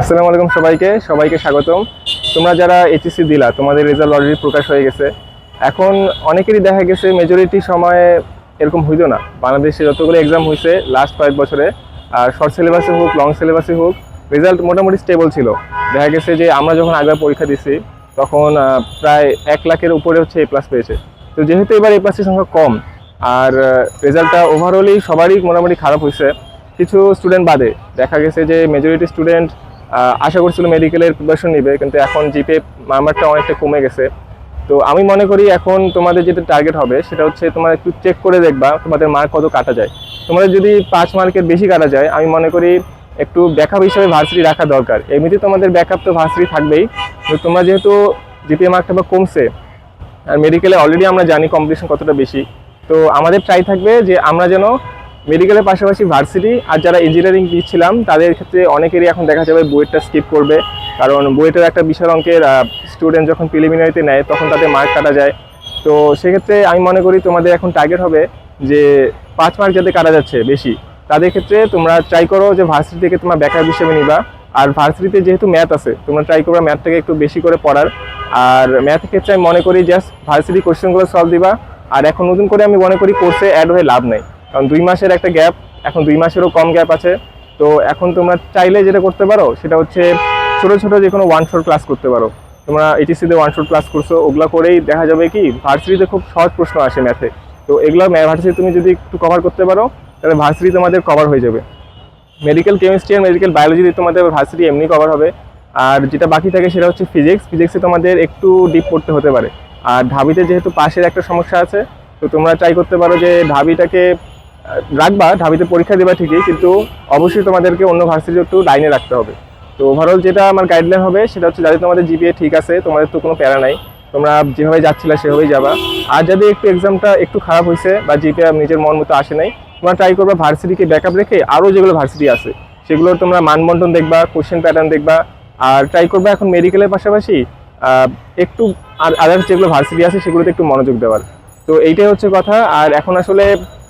আসসালামু আলাইকুম সবাইকে সবাইকে স্বাগতম। তোমরা যারা এইচএসসি দিলা, তোমাদের রেজাল্ট অলরেডি প্রকাশ হয়ে গেছে। এখন অনেকেরই দেখা গেছে মেজরিটি সময়ে এরকম হইতো না। বাংলাদেশে যতগুলো এক্সাম হয়েছে লাস্ট কয়েক বছরে, আর শর্ট সিলেবাসে হোক লং সিলেবাসে হোক রেজাল্ট মোটামুটি স্টেবল ছিল। দেখা গেছে যে আমরা যখন আগের পরীক্ষা দিছি, তখন প্রায় এক লাখের উপরে হচ্ছে এ প্লাস পেয়েছে। তো যেহেতু এবার এ প্লাসের সংখ্যা কম, আর রেজাল্টটা ওভারঅলই সবারই মোটামুটি খারাপ হয়েছে কিছু স্টুডেন্ট বাদে, দেখা গেছে যে মেজরিটি স্টুডেন্ট আশা করছিল মেডিকেলের প্রিপারেশন নিবে, কিন্তু এখন জিপে নাম্বারটা অনেকটা কমে গেছে। তো আমি মনে করি এখন তোমাদের যেটা টার্গেট হবে, সেটা হচ্ছে তোমার একটু চেক করে দেখবা তোমাদের মার্ক কত কাটা যায়। তোমাদের যদি পাঁচ মার্কের বেশি কাটা যায়, আমি মনে করি একটু ব্যাকআপ হিসেবে ভার্সিটি রাখা দরকার। এমনিতে তোমাদের ব্যাকআপ তো ভার্সিটি থাকবেই। তো তোমরা যেহেতু জিপিএ মার্কটা বা কমছে, আর মেডিকেলে অলরেডি আমরা জানি কম্পিটিশন কতটা বেশি। তো আমাদের ট্রাই থাকবে যে আমরা যেন মেডিকেলের পাশাপাশি ভার্সিটি আর যারা ইঞ্জিনিয়ারিং দিচ্ছিলাম, তাদের ক্ষেত্রে অনেকেরই এখন দেখা যাবে বুয়েটটা স্কিপ করবে। কারণ বুয়েটের একটা বিশাল অঙ্কের স্টুডেন্ট যখন প্রিলিমিনারিতে নেয়, তখন তাদের মার্ক কাটা যায়। তো সেক্ষেত্রে আমি মনে করি তোমাদের এখন টার্গেট হবে যে পাঁচ মার্ক যাতে কাটা যাচ্ছে বেশি। তাদের ক্ষেত্রে তোমরা ট্রাই করো যে ভার্সিটি থেকে তোমরা ব্যাকআপ হিসেবে নিবা। আর ভার্সিটিতে যেহেতু ম্যাথ আছে, তোমরা ট্রাই করবা ম্যাথটাকে একটু বেশি করে পড়ার। আর ম্যাথের ক্ষেত্রে আমি মনে করি জাস্ট ভার্সিটি কোশ্চেনগুলো সলভ দিবা। আর এখন নতুন করে আমি মনে করি কোর্সে অ্যাড হয়ে লাভ নেই। কারণ দুই মাসের একটা গ্যাপ, এখন দুই মাসেরও কম গ্যাপ আছে। তো এখন তোমরা চাইলে যেটা করতে পারো, সেটা হচ্ছে ছোটো ছোটো যে কোনো ওয়ান শট ক্লাস করতে পারো। তোমরা এইচএসসিতে ওয়ান শট ক্লাস করছ, ওগুলো করেই দেখা যাবে কি ভার্সিটিতে খুব সহজ প্রশ্ন আসে ম্যাথে তো এগুলো ভার্সিটি তুমি যদি একটু কভার করতে পারো, তাহলে ভার্সিটি তোমাদের কভার হয়ে যাবে। মেডিকেল কেমিস্ট্রি আর মেডিকেল বায়োলজিতে তোমাদের ভার্সিটি এমনি কভার হবে। আর যেটা বাকি থাকে সেটা হচ্ছে ফিজিক্স ফিজিক্সে তোমাদের একটু ডিপ পড়তে হতে পারে। আর ঢাবিতে যেহেতু পাশের একটা সমস্যা আছে, তো তোমরা ট্রাই করতে পারো যে ঢাবিটাকে রাখবা, ঢাবিতে পরীক্ষা দেবা ঠিকই, কিন্তু অবশ্যই তোমাদেরকে অন্য ভার্সিটি একটু লাইনে রাখতে হবে। তো ওভারঅল যেটা আমার গাইডলাইন হবে, সেটা হচ্ছে যাদের তোমাদের জিপিএ ঠিক আছে, তোমাদের তো কোনো প্যারা নাই, তোমরা যেভাবে যাচ্ছিলা সেভাবেই যাবা। আর যদি একটু এক্সামটা একটু খারাপ হয়েছে বা জিপিএ নিজের মন মতো আসে নাই, তোমরা ট্রাই করবা ভার্সিটিকে ব্যাকআপ রেখে আরও যেগুলো ভার্সিটি আছে, সেগুলোর তোমরা মানবন্টন দেখবা কোশ্চেন প্যাটার্ন দেখবা। আর ট্রাই করবা এখন মেডিকেলের পাশাপাশি একটু আর আদার্স যেগুলো ভার্সিটি আছে, সেগুলোতে একটু মনোযোগ দেওয়ার। তো এইটাই হচ্ছে কথা। আর এখন আসলে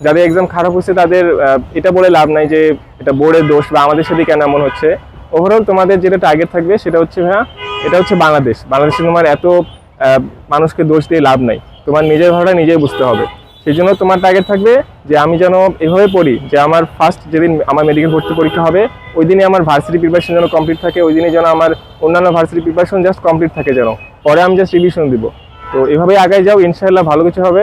যাদের এক্সাম খারাপ হচ্ছে তাদের এটা বলে লাভ নাই যে এটা বোর্ডের দোষ বা আমাদের সাথে কেন এমন হচ্ছে। ওভারঅল তোমাদের যেটা টার্গেট থাকবে, সেটা হচ্ছে হ্যাঁ এটা হচ্ছে বাংলাদেশ। বাংলাদেশে তোমার এত মানুষকে দোষ দিয়ে লাভ নাই। তোমার নিজের ভাড়া নিজেই বুঝতে হবে। সেই জন্য তোমার টার্গেট থাকবে যে আমি যেন এভাবে পড়ি, যে আমার ফার্স্ট যেদিন আমার মেডিকেল ভর্তি পরীক্ষা হবে, ওই দিনই আমার ভার্সিটি প্রিপারেশন যেন কমপ্লিট থাকে, ওই দিনই যেন আমার অন্যান্য ভার্সিটি প্রিপারেশন জাস্ট কমপ্লিট থাকে যেন। পরে আমি জাস্ট রিভিশন দিব। তো এভাবেই আগে যাও, ইনশাআল্লাহ ভালো কিছু হবে।